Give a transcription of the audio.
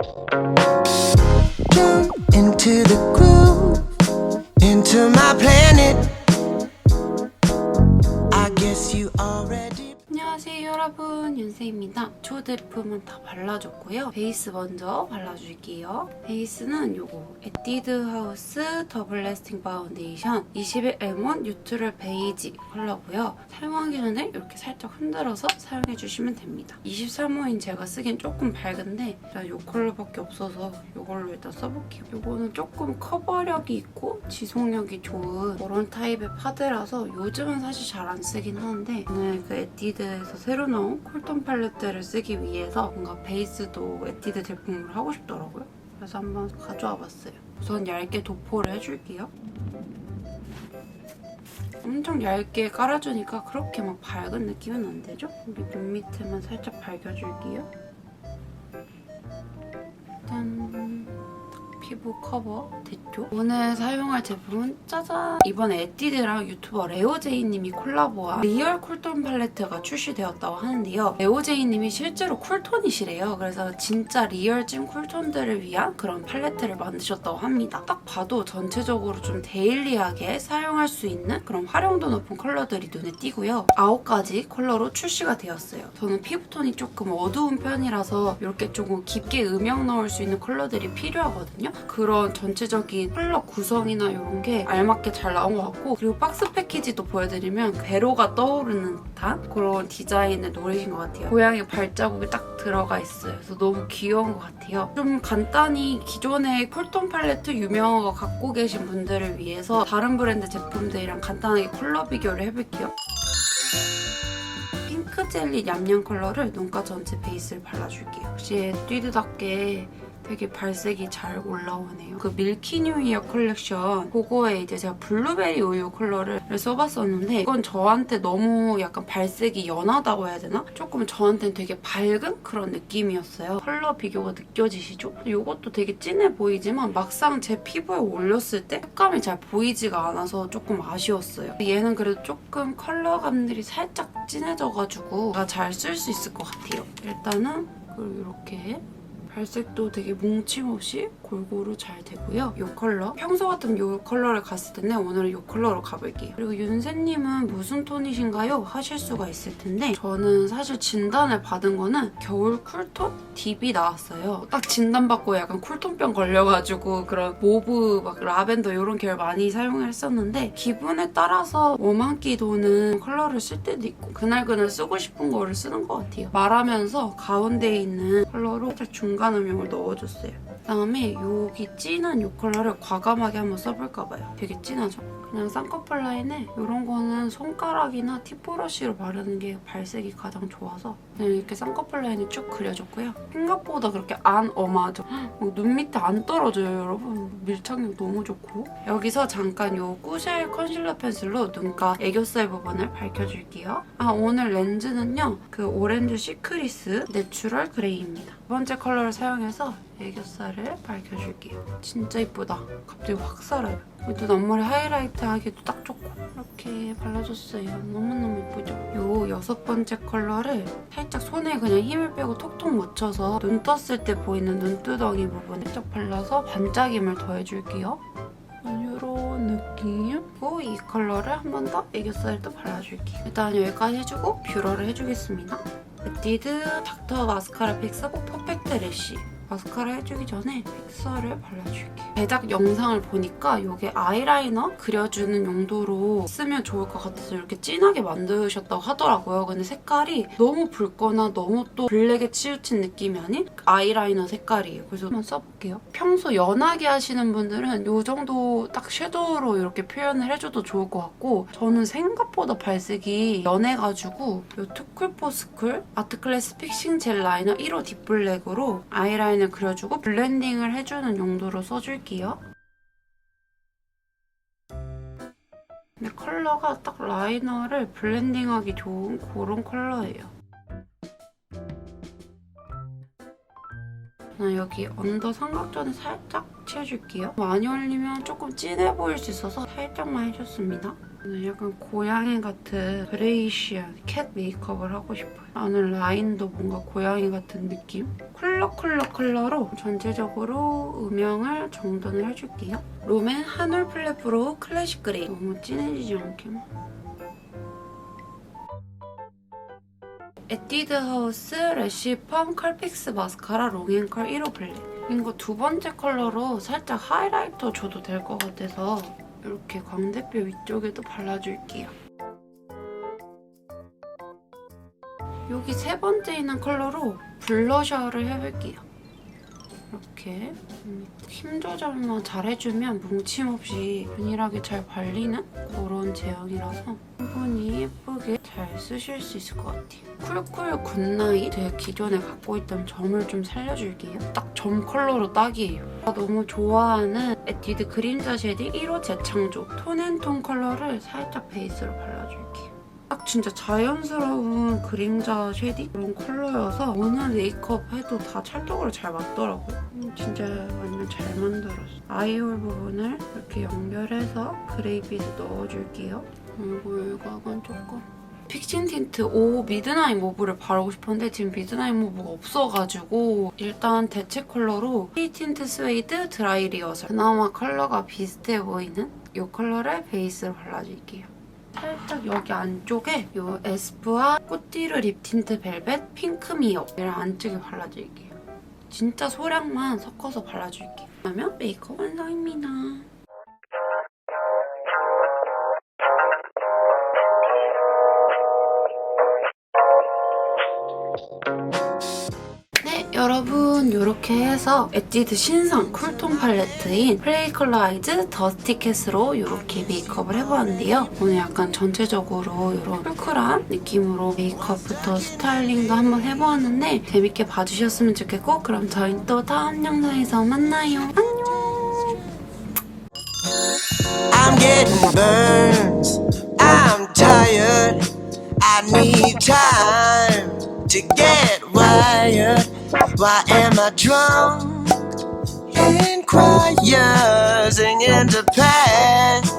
Jump into the groove, into my planet. 여러분 윤세입니다. 조 제품은 다 발라줬고요. 베이스 먼저 발라줄게요. 베이스는 요거 에뛰드 하우스 더블 래스팅 파운데이션 21M1 뉴트럴 베이지 컬러고요. 사용하기 전에 이렇게 살짝 흔들어서 사용해주시면 됩니다. 23호인 제가 쓰기엔 조금 밝은데 일단 요 컬러밖에 없어서 요걸로 일단 써볼게요. 요거는 조금 커버력이 있고 지속력이 좋은 그런 타입의 파데라서 요즘은 사실 잘 안 쓰긴 하는데 오늘 그 에뛰드에서 새로 나온 쿨톤 팔레트를 쓰기 위해서 뭔가 베이스도 에뛰드 제품으로 하고 싶더라고요. 그래서 한번 가져와 봤어요. 우선 얇게 도포를 해줄게요. 엄청 얇게 깔아주니까 그렇게 막 밝은 느낌은 안 되죠? 우리 눈 밑에만 살짝 밝혀줄게요. 피부 커버 됐죠? 오늘 사용할 제품은 짜잔! 이번에 에뛰드랑 유튜버 레오제이님이 콜라보한 리얼 쿨톤 팔레트가 출시되었다고 하는데요. 레오제이님이 실제로 쿨톤이시래요. 그래서 진짜 리얼 찐 쿨톤들을 위한 그런 팔레트를 만드셨다고 합니다. 딱 봐도 전체적으로 좀 데일리하게 사용할 수 있는 그런 활용도 높은 컬러들이 눈에 띄고요. 9가지 컬러로 출시가 되었어요. 저는 피부톤이 조금 어두운 편이라서 이렇게 조금 깊게 음영 넣을 수 있는 컬러들이 필요하거든요. 그런 전체적인 컬러 구성이나 이런 게 알맞게 잘 나온 것 같고 그리고 박스 패키지도 보여드리면 괴로가 떠오르는 듯한 그런 디자인을 노리신 것 같아요. 고양이 발자국이 딱 들어가 있어요. 그래서 너무 귀여운 것 같아요. 좀 간단히 기존의 쿨톤 팔레트 유명한 거 갖고 계신 분들을 위해서 다른 브랜드 제품들이랑 간단하게 컬러 비교를 해볼게요. 핑크 젤리 냠냠 컬러를 눈가 전체 베이스를 발라줄게요. 역시 띠드답게 되게 발색이 잘 올라오네요. 그 밀키 뉴 이어 컬렉션 그거에 이제 제가 블루베리 우유 컬러를 써봤었는데 이건 저한테 너무 약간 발색이 연하다고 해야 되나? 조금 저한테는 되게 밝은 그런 느낌이었어요. 컬러 비교가 느껴지시죠? 이것도 되게 진해 보이지만 막상 제 피부에 올렸을 때 색감이 잘 보이지가 않아서 조금 아쉬웠어요. 얘는 그래도 조금 컬러감들이 살짝 진해져가지고 제가 잘 쓸 수 있을 것 같아요. 일단은 이렇게 발색도 되게 뭉침 없이 골고루 잘 되고요. 이 컬러. 평소 같으면 이 컬러를 갔을 텐데 오늘은 이 컬러로 가볼게요. 그리고 윤세님은 무슨 톤이신가요? 하실 수가 있을 텐데 저는 사실 진단을 받은 거는 겨울 쿨톤 딥이 나왔어요. 딱 진단받고 약간 쿨톤병 걸려가지고 그런 모브 막 라벤더 이런 계열 많이 사용을 했었는데 기분에 따라서 웜한기 도는 컬러를 쓸 때도 있고 그날그날 쓰고 싶은 거를 쓰는 것 같아요. 말하면서 가운데에 있는 컬러로 살짝 중간 음영을 넣어줬어요. 그다음에 여기 진한 이 컬러를 과감하게 한번 써볼까 봐요. 되게 진하죠? 그냥 쌍꺼풀 라인에 이런 거는 손가락이나 팁브러쉬로 바르는 게 발색이 가장 좋아서 그냥 이렇게 쌍꺼풀 라인을 쭉 그려줬고요. 생각보다 그렇게 안 엄하죠? 어, 눈 밑에 안 떨어져요, 여러분. 밀착력 너무 좋고. 여기서 잠깐 이 꾸셀 컨실러 펜슬로 눈가 애교살 부분을 밝혀줄게요. 아, 오늘 렌즈는요. 그 오렌지 시크리스 내추럴 그레이입니다. 두 번째 컬러를 사용해서 애교살을 밝혀줄게요. 진짜 이쁘다. 갑자기 확 살아요. 눈 앞머리 하이라이트 하기도 딱 좋고 이렇게 발라줬어요. 너무너무 예쁘죠? 요 여섯 번째 컬러를 살짝 손에 그냥 힘을 빼고 톡톡 묻혀서 눈 떴을 때 보이는 눈두덩이 부분에 살짝 발라서 반짝임을 더해줄게요. 이런 느낌. 그리고 이 컬러를 한 번 더 애교살에 또 발라줄게요. 일단 여기까지 해주고 뷰러를 해주겠습니다. 에뛰드 닥터 마스카라 픽스 퍼펙트 래쉬. 마스카라 해주기 전에 픽서를 발라줄게요. 제작 영상을 보니까 이게 아이라이너 그려주는 용도로 쓰면 좋을 것 같아서 이렇게 진하게 만드셨다고 하더라고요. 근데 색깔이 너무 붉거나 너무 또 블랙에 치우친 느낌이 아닌 아이라이너 색깔이에요. 그래서 한번 써볼게요. 평소 연하게 하시는 분들은 이 정도 딱 섀도우로 이렇게 표현을 해줘도 좋을 것 같고 저는 생각보다 발색이 연해가지고 이 투쿨포스쿨 아트클래스 픽싱 젤 라이너 1호 딥블랙으로 아이라인을 그려주고 블렌딩을 해주는 용도로 써줄게요. 근데 컬러가 딱 라이너를 블렌딩하기 좋은 그런 컬러예요. 여기 언더 삼각존에 살짝 칠해줄게요. 많이 올리면 조금 진해 보일 수 있어서 살짝만 해줬습니다. 저는 약간 고양이 같은 그레이시한 캣 메이크업을 하고 싶어요. 안은 라인도 뭔가 고양이 같은 느낌? 쿨러 쿨러 컬러로 전체적으로 음영을 정돈을 해줄게요. 롬앤 한올 플랫브로우 클래식 그레이. 너무 진해지지 않게만. 에뛰드 하우스 래쉬펌 컬픽스 마스카라 롱앤컬 1호 블랙. 이거 두 번째 컬러로 살짝 하이라이터 줘도 될 것 같아서 이렇게 광대뼈 위쪽에도 발라줄게요. 여기 세 번째 있는 컬러로 블러셔를 해볼게요. 이렇게 음, 힘 조절만 잘 해주면 뭉침 없이 균일하게 잘 발리는 그런 제형이라서 충분히 예쁘게 잘 쓰실 수 있을 것 같아요. 쿨쿨 굿나잇 제가 기존에 갖고 있던 점을 좀 살려줄게요. 딱 점 컬러로 딱이에요. 너무 좋아하는 에뛰드 그림자 쉐딩 1호 재창조 톤앤톤 컬러를 살짝 베이스로 발라줄게요. 딱 진짜 자연스러운 그림자 쉐딩 그런 컬러여서 어느 메이크업 해도 다 찰떡으로 잘 맞더라고요. 음, 진짜 완전 잘 만들었어. 아이홀 부분을 이렇게 연결해서 그레이비드 넣어줄게요. 얼굴 각은 조금 픽싱 틴트 5 미드나잇 모브를 바르고 싶었는데 지금 미드나잇 모브가 없어가지고 일단 대체 컬러로 피 틴트 스웨이드 드라이 리어설 그나마 컬러가 비슷해 보이는 이 컬러를 베이스로 발라줄게요. 살짝 여기 안쪽에 이 에스쁘아 꽃띠르 립 틴트 벨벳 핑크 미어 얘를 안쪽에 발라줄게요. 진짜 소량만 섞어서 발라줄게요. 그러면 메이크업 완성입니다. 네, 여러분 이렇게 해서 에뛰드 신상 쿨톤 팔레트인 플레이 컬러 아이즈 더스티켓으로 이렇게 메이크업을 해보았는데요. 오늘 약간 전체적으로 이런 쿨쿨한 느낌으로 메이크업부터 스타일링도 한번 해보았는데 재밌게 봐주셨으면 좋겠고 그럼 저희는 또 다음 영상에서 만나요. 안녕! Why am I drunk and crying, the past?